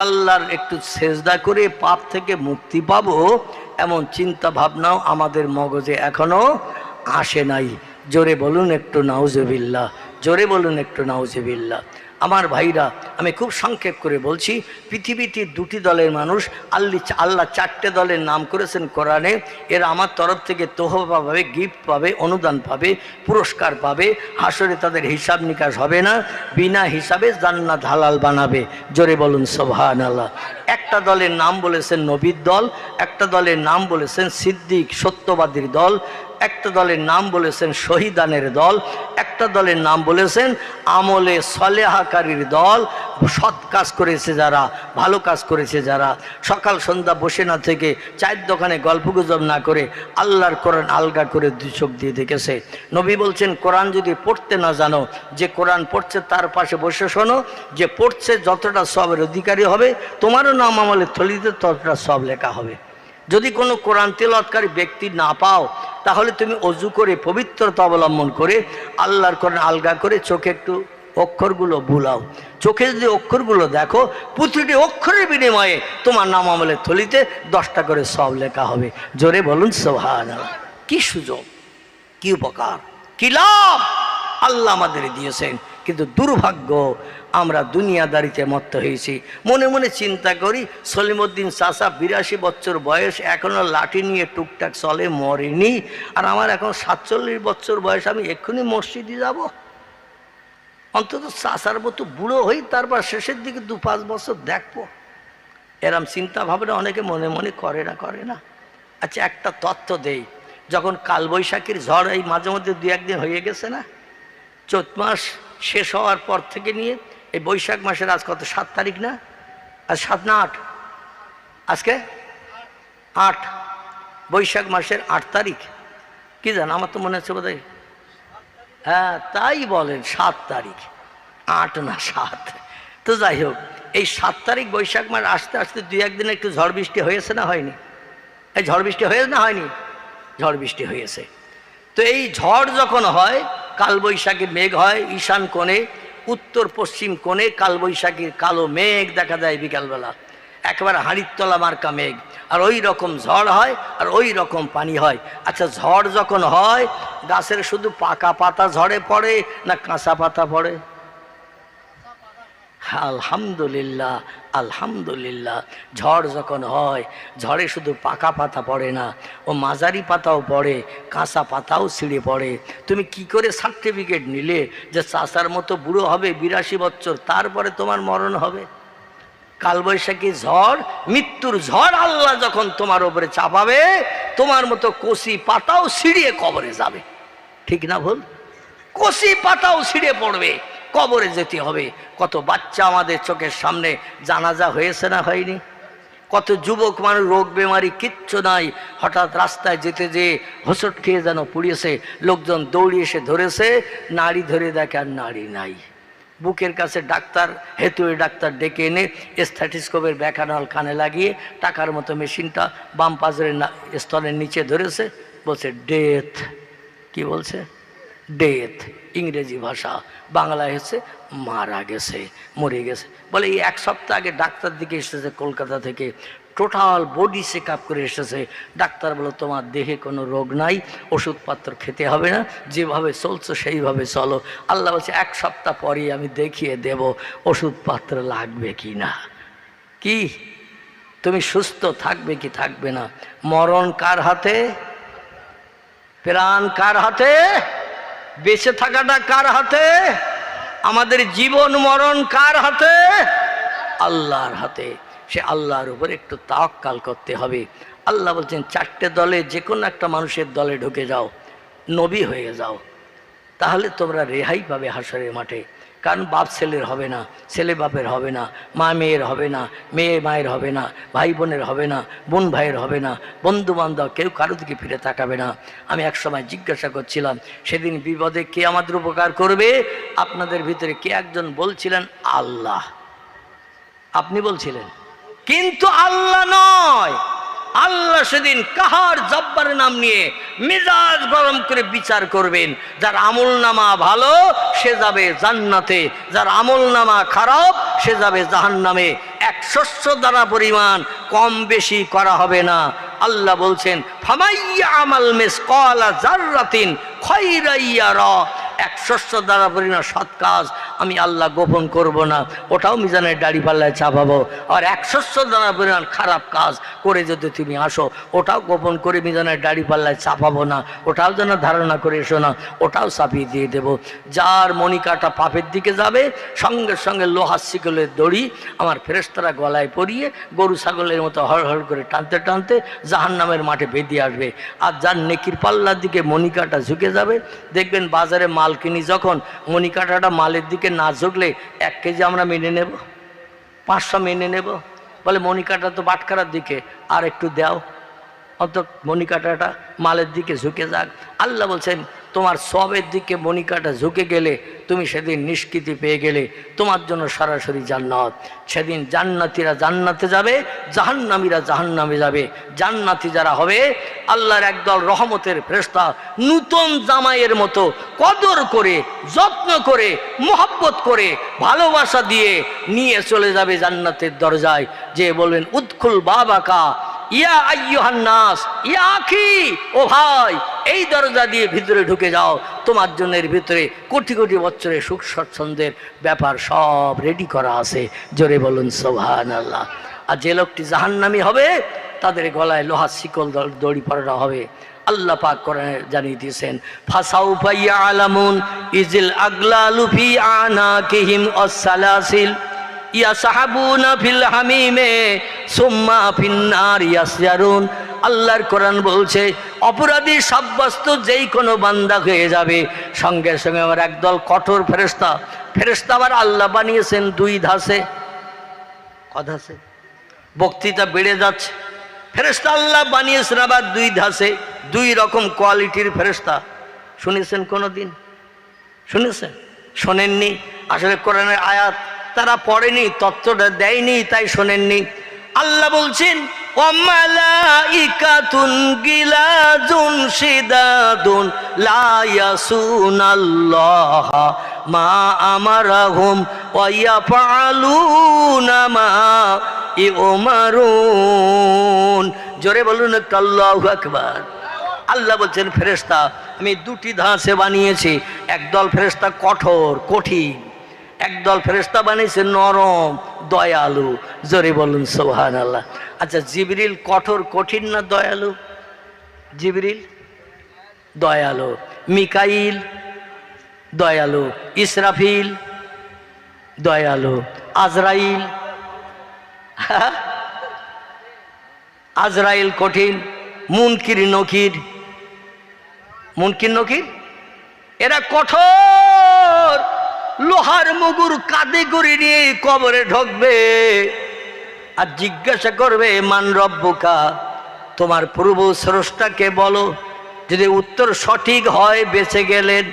আল্লাহর একটু সেজদা করে পাপ থেকে মুক্তি পাবো, এমন চিন্তা ভাবনাও আমাদের মগজে এখনও আসে নাই। জোরে বলুন একটু নাউজবিল্লা জোরে বলুন একটু নাউজবিল্লা আমার ভাইরা, আমি খুব সংক্ষেপ করে বলছি, পৃথিবীতে দুটি দলের মানুষ আল্লি আল্লাহ চারটে দলের নাম করেছেন কোরআনে। এরা আমার তরফ থেকে তোহবা পাবে, গিফট পাবে, অনুদান পাবে, পুরস্কার পাবে। হাসরে তাদের হিসাব নিকাশ হবে না, বিনা হিসাবে জান্নাত হালাল বানাবে। জোরে বলুন সোভান আল্লাহ একটা দলের নাম বলেছেন নবীর দল, একটা দলের নাম বলেছেন সিদ্দিক সত্যবাদীর দল একটা দলের নাম বলেছেন শহীদানের দল, একটা দলের নাম বলেছেন আমলে সলেহাকারীর দল। সৎ কাজ করেছে যারা, ভালো কাজ করেছে যারা। সকাল সন্ধ্যা বসে না থেকে চায়ের দোকানে গল্পগুজব না করে আল্লাহর কোরআন আলগা করে দুই চোখ দিয়ে দেখেছে। নবী বলছেন, কোরআন যদি পড়তে না জানো, যে কোরআন পড়ছে তার পাশে বসে শোনো, যে পড়ছে যতটা সবের অধিকারী হবে, তোমারও নাম আমলে থলিতে ততটা সব লেখা হবে। যদি কোনো কোরআন তেলৎকারী ব্যক্তি না পাও তাহলে তুমি অজু করে পবিত্রতা অবলম্বন করে আল্লাহর করেন আলগা করে চোখে একটু অক্ষরগুলো ভুলাও চোখে যদি অক্ষরগুলো দেখো, প্রতিটি অক্ষরের বিনিময়ে তোমার নাম আমলের থলিতে দশটা করে সব লেখা হবে। জোরে বলুন সোহান কি সুযোগ, কি উপকার, কি লাভ? আল্লাহ আমাদের দিয়েছেন। কিন্তু দুর্ভাগ্য, আমরা দুনিয়াদারিতে মত্ত হয়েছি। মনে মনে চিন্তা করি, সলিমুদ্দিন চাষা বিরাশি বছর বয়স এখনও লাঠি নিয়ে টুকটাক চলে, মরেনি। আর আমার এখন সাতচল্লিশ বছর বয়স, আমি এক্ষুনি মসজিদে যাব। অন্তত চাষার মতো বুড়ো হই, তারপর শেষের দিকে দু পাঁচ বছর দেখব। এরম চিন্তা ভাবনা অনেকে মনে মনে করে না করে না। আচ্ছা একটা তথ্য দেই। যখন কালবৈশাখীর ঝড় এই মাঝে মধ্যে দু একদিন হয়ে গেছে না চৈত মাস শেষ হওয়ার পর থেকে নিয়ে এই বৈশাখ মাসের আজ কত, সাত তারিখ না? আজ সাত না আট? আজকে? আট। বৈশাখ মাসের আট তারিখ। কি জান, আমার তো মনে হচ্ছে বোধ হ্যাঁ তাই বলেন, সাত তারিখ। আট না সাত। তো যাই হোক, এই সাত তারিখ বৈশাখ মাস আসতে আসতে দুই একদিন একটু ঝড় বৃষ্টি হয়েছে না হয়নি? এই ঝড় বৃষ্টি হয়েছে না হয়নি? ঝড় বৃষ্টি হয়েছে। তো এই ঝড় যখন হয় কালবৈশাখী মেঘ হয় ঈশান কোণে, উত্তর পশ্চিম কোণে কালবৈশাখীর কালো মেঘ দেখা যায় বিকালবেলা। একেবারে হাঁড়ির তলা মার্কা মেঘ, আর ওই রকম ঝড় হয় আর ওই রকম পানি হয়। আচ্ছা ঝড় যখন হয়, গাছের শুধু পাকা পাতা ঝড়ে পড়ে না কাঁচা পাতা পড়ে? আলহামদুলিল্লাহ আলহামদুলিল্লাহ। ঝড় যখন হয়, ঝড়ে শুধু পাকা পাতা পড়ে না, ও মাঝারি পাতাও পড়ে, কাঁচা পাতাও ছিঁড়ে পড়ে। তুমি কি করে সার্টিফিকেট নিলে যে চাষার মতো বুড়ো হবে বিরাশি বছর, তারপরে তোমার মরণ হবে? কালবৈশাখী ঝড়, মৃত্যুর ঝড় আল্লাহ যখন তোমার ওপরে চাপাবে, তোমার মতো কষি পাতাও ছিঁড়িয়ে কবরে যাবে। ঠিক না ভুল? কষি পাতাও ছিঁড়ে পড়বে। কবরে যেতে হবে। কত বাচ্চা আমাদের চোখের সামনে, জানাজা হয়েছে না হয়নি? কত যুবক মানুষ, রোগ বেমারি কিচ্ছু নাই। হঠাৎ রাস্তায় যেতে যে হোসট খেয়ে যেন পুড়িয়েছে। লোকজন দৌড়িয়ে এসে ধরেছে, নাড়ি ধরে দেখে আর নাড়ি নাই। বুকের কাছে ডাক্তার, হেতুয়ে ডাক্তার ডেকে এনে স্থ্যাটিস্কোপের ব্যাখানাল কানে লাগিয়ে টাকার মতো মেশিনটা বাম পাজরের স্তরের নিচে ধরেছে। বলছে, ডেথ। কি বলছে? ডেথ ইংরেজি ভাষা। বাংলায় হচ্ছে মারা গেছে, মরে গেছে। বলে এই এক সপ্তাহ আগে ডাক্তার দিকে এসেছে, কলকাতা থেকে টোটাল বডি চেক আপ করে এসেছে। ডাক্তার বলো, তোমার দেহে কোনো রোগ নাই, ওষুধপত্র খেতে হবে না, যেভাবে চলছো সেইভাবে চলো। আল্লাহ বলছে, এক সপ্তাহ পরেই আমি দেখিয়ে দেব, ওষুধপত্র লাগবে কি না? কি? তুমি সুস্থ থাকবে কি থাকবে না? মরণ কার হাতে? প্রাণ কার হাতে? বেঁচে থাকাটা কার হাতে? আমাদের জীবন মরণ কার হাতে? আল্লাহর হাতে। সে আল্লাহর উপর একটু তাওয়াক্কাল করতে হবে। আল্লাহ বলছেন, চারটে দলে যে কোনো একটা মানুষের দলে ঢুকে যাও, নবী হয়ে যাও। তাহলে তোমরা রেহাই পাবে হাসরের মাঠে। কারণ বাপ ছেলের হবে না, ছেলে বাপের হবে না, মা মেয়ের হবে না, মেয়ে মায়ের হবে না, ভাই বোনের হবে না, বোন ভাইয়ের হবে না, বন্ধু বান্ধব কেউ কারও দিকে ফিরে তাকাবে না। আমি এক সময় জিজ্ঞাসা করছিলাম, সেদিন বিপদে কে আমাদের উপকার করবে? আপনাদের ভিতরে কে একজন বলছিলেন? আল্লাহ। আপনি বলছিলেন। কিন্তু আল্লাহ নয়। আল্লাহ সেদিন কাহার জব্বারের নাম নিয়ে মেজাজ গরম করে বিচার করবেন। যার আমল নামা ভালো, সে যাবে জান্নাতে। যার আমল নামা খারাপ, সে যাবে জাহান্নামে। এক শস্য দ্বারা পরিমাণ কম বেশি করা হবে না। আল্লাহ বলছেন, ফামাইয়া আমাল মেস কলা জার্রাতিন খৈরাইয়া র। এক শস্য দ্বারা পরিমাণ সৎ কাজ আমি আল্লাহ গোপন করব না। ওটাও মিজানের দাড়ি পাল্লায় চাপাবো। আর এক শস্য দ্বারা পরিমাণ খারাপ কাজ করে যদি তুমি আসো, ওটাও গোপন করে মিজানের দাড়ি পাল্লায় চাপাবো না। ওটাও যেন ধারণা করে এসো না, ওটাও চাপিয়ে দিয়ে দেবো। যার মনিকাটা পাপের দিকে যাবে, সঙ্গে সঙ্গে লোহার শিকলের দড়ি আমার ফেরেস্তারা গলায় পরিয়ে গরু ছাগলের মতো হড় হড় করে টানতে টানতে জাহান নামের মাঠে বেঁধে আসবে। আর যার নেকির পাল্লার দিকে মনিকাটা ঝুঁকে যাবে, দেখবেন বাজারে মাল কিনি, যখন মনিকাটাটা মালের দিকে না জুড়লে এক কেজি আমরা মেনে নেব? পাঁচশো মেনে নেব? বলে মনিকাটা তো বাটখারার দিকে, আর একটু দাও। অত মণিকাটাটা মালের দিকে ঝুঁকে যাক। আল্লাহ বলছেন তোমার সবের দিকে মনিকাটা ঝুঁকে গেলে তুমি সেদিন নিষ্কৃতি পেয়ে গেলে, তোমার জন্য সরাসরি জান্নাত। সেদিন জান্নাতিরা জান্নাতে যাবে, জাহান্নামীরা জাহান্নামে যাবে। জান্নাতি যারা হবে, আল্লাহর একদল রহমতের ফেরেস্তা নূতন জামাইয়ের মতো কদর করে, যত্ন করে, মোহব্বত করে, ভালোবাসা দিয়ে নিয়ে চলে যাবে জান্নাতের দরজায়। যে বলবেন উৎকুল বাবাকা, ইয়া আইয়ুহান্নাস ইয়া আখি, ও ভাই এই দরজা দিয়ে ভিতরে ঢুকে যাও। তোমার জন্য এর ভিতরে কোটি কোটি বছরের সুখ স্বচ্ছন্দের ব্যাপার সব রেডি করা আছে। জোরে বলুন সোহান আল্লাহ আর যে লোকটি জাহান্নামি হবে, তাদের গলায় লোহার শিকল দড়- পড়ানো হবে। আল্লাহ পাক করে জানিয়ে দিয়েছেন, ফাসাউ পাইয়া আলামুন ইজিল আগলা লুফি আনা কিহিম অসালাসিল ইয়াসাহাবুনা ফিল হামিমে সুম্মা ফিন্নার ইয়াসজারুন। আল্লাহর কোরআন বলছে অপরাধী সাব্যস্ত যেই কোনো বান্দা হয়ে যাবে। সঙ্গে সঙ্গে আমার একদল কঠোর ফেরেস্তা ফেরেস্তা আবার আল্লাহ বানিয়েছেন দুই ধাসে কধাসে বক্তৃতা বেড়ে যাচ্ছে। ফেরেস্তা আল্লাহ বানিয়েছেন আবার দুই ধাসে দুই রকম কোয়ালিটির ফেরেস্তা শুনেছেন কোনো দিন শুনেছেন? শোনেননি? আসলে কোরআনের আয়াত তারা পড়েনি তত্ত্বটা দেয়নি, তাই শোনেননি। আল্লাহ বলছেন ওমালাইকাতুন গিলাজুন শিদাদুন লা ইয়াসুনাল্লাহ মা আমারাহুম ওয়া ইয়াফআলুনা মা ইউমারুন জোরে বলুন আল্লাহু আকবার। আল্লাহ বলছেন ফেরেস্তা আমি দুটি ধাঁচে বানিয়েছি। একদল ফেরেস্তা কঠোর, কঠিন। একদল ফেরেস্তা বানিয়েছে নরম, দয়ালু। জোরে বলুন সোহান আল্লাহ আচ্ছা জিবরিল কঠোর, কঠিন না দয়ালু? জিবরিল? দয়ালু। মিকাইল? দয়ালু। ইসরাফিল? দয়ালু। আজরাইল? আজরাইল কঠিন। মুনকির নকির। মুনকির নকির? এরা কঠোর। লোহার মুগুর কাঁদে করে নিয়ে কবরে ঢকবে। আর জিজ্ঞাসা করবে, মান রব্বুকা? তোমার পূর্ব স্রষ্টাকে বলো, যদি উত্তর সঠিক হয়, বেঁচে গেলেন।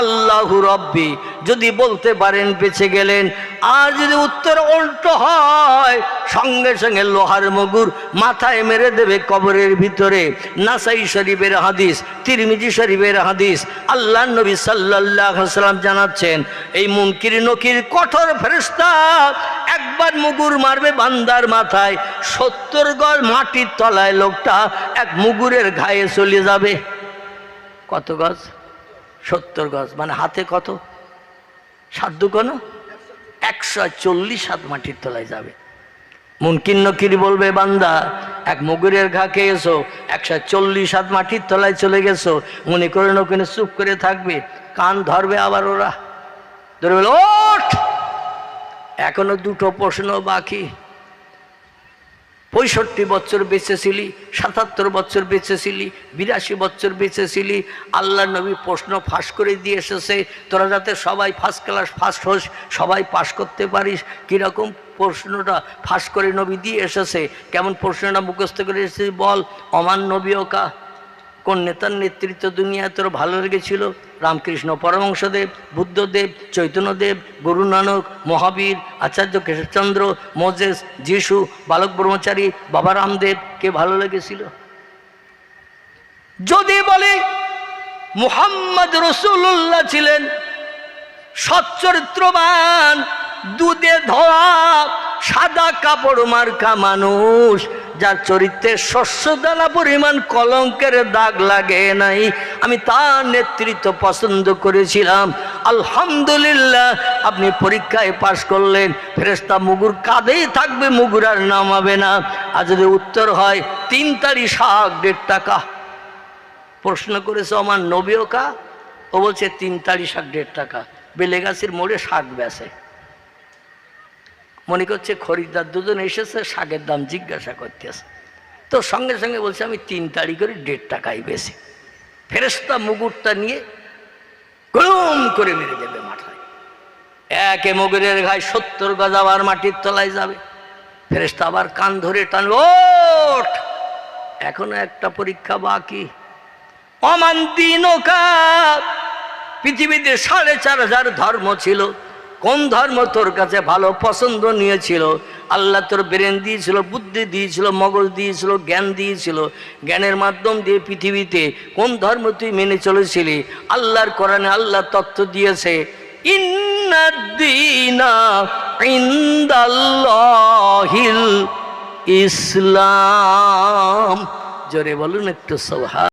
আল্লাহু রব্বি, যদি বলতে পারেন বেঁচে গেলেন। আর যদি উত্তর উল্টো হয়, সঙ্গে সঙ্গে লোহার মগুর মাথায় মেরে দেবে কবরের ভিতরে। নাসাই শরীফের হাদিস, তিরমিজি শরীফের হাদিস আল্লাহ নবী সাল্লাহ সাল্লাম জানাচ্ছেন, এই মুনকির নকির কঠোর ফেরস্তা একবার মুগুর মারবে বান্দার মাথায়, সত্তর গজ মাটির তলায় লোকটা এক মুগুরের ঘায়ে চলে যাবে। কত গজ? সত্তর গজ। মানে হাতে কত? সাধ্য কোন একশো চল্লিশ হাত মাটির তলায় যাবে। মুনকিন নকির বলবে, বান্দা, এক মুগুরের ঘা খেয়েছো, একশো চল্লিশ হাত মাটির তলায় চলে গেছো। মনে করে নকিনে চুপ করে থাকবে। কান ধরবে আবার ওরা। ধরে বলে, ওঠ! এখনও দুটো প্রশ্ন বাকি। পঁয়ষট্টি বছর বেঁচেছিলি, সাতাত্তর বছর বেঁচেছিলি, বিরাশি বছর বেঁচেছিলি, আল্লাহ নবী প্রশ্ন ফাঁস করে দিয়ে এসেছে, তোরা যাতে সবাই ফার্স্ট ক্লাস ফার্স্ট হোস, সবাই পাশ করতে পারিস, কীরকম প্রশ্নটা ফাঁস করে নবী দিয়ে এসেছে, কেমন প্রশ্নটা মুখস্থ করে এসেছিস বল, অমান নবী ওকা কোন নেতার নেতৃত্ব দুনিয়ায় তোর ভালো লেগেছিল? রামকৃষ্ণ পরমংশদেব বুদ্ধদেব, চৈতন্যদেব, গুরু নানক, মহাবীর, আচার্য কেশবচন্দ্র, মোজেস, যিশু, বালক ব্রহ্মচারী, বাবা রামদেব, কে ভালো লেগেছিল? যদি বলে, মুহাম্মদ রসুল্লাহ ছিলেন সচ্চরিত্রবান, দুধে ধোয়া, সাদা কাপড় মার্কা মানুষ যার চরিত্রে শস্য দানা পরিমাণ কলঙ্কের দাগ লাগে নাই। আমি তার নেতৃত্ব পছন্দ করেছিলাম। আলহামদুলিল্লাহ, আপনি পরীক্ষায় পাশ করলেন। ফেরেস্তা মুগুর কাঁধেই থাকবে, মুগুর আর নামাবে না। আর যদি উত্তর হয়, তিন তারি শাক, দেড় টাকা। প্রশ্ন করেছে, আমার নবীও কা? ও বলছে, তিন তারি শাক, দেড় টাকা। বেলেগাছির মোড়ে শাক বেচে। মনে করছে খরিদ্দার দুজন এসেছে, শাকের দাম জিজ্ঞাসা করতেছে। তো সঙ্গে সঙ্গে বলছে, আমি তিন তারিখ করে দেড় টাকাই বেশি। ফেরেস্তা মুগুরটা নিয়ে গরম করে মেরে দেবে মাথায়। একে মগুরের ঘায় সত্তর গজ আবার মাটির তলায় যাবে। ফেরেস্তা আবার কান ধরে টানবে ওঠ! এখনও একটা পরীক্ষা বাকি। অমান দিন পৃথিবীতে সাড়ে চার হাজার ধর্ম ছিল। কোন ধর্ম তোর কাছে ভালো পছন্দ নিয়েছিল? আল্লাহ তোর ব্রেন দিয়েছিল, বুদ্ধি দিয়েছিল, মগজ দিয়েছিল, জ্ঞান দিয়েছিল। জ্ঞানের মাধ্যম দিয়ে পৃথিবীতে কোন ধর্ম তুই মেনে চলেছিলি? আল্লাহর কোরআনে আল্লাহ তত্ত্ব দিয়েছে ইসলাম। জোরে বলুন একটু সভা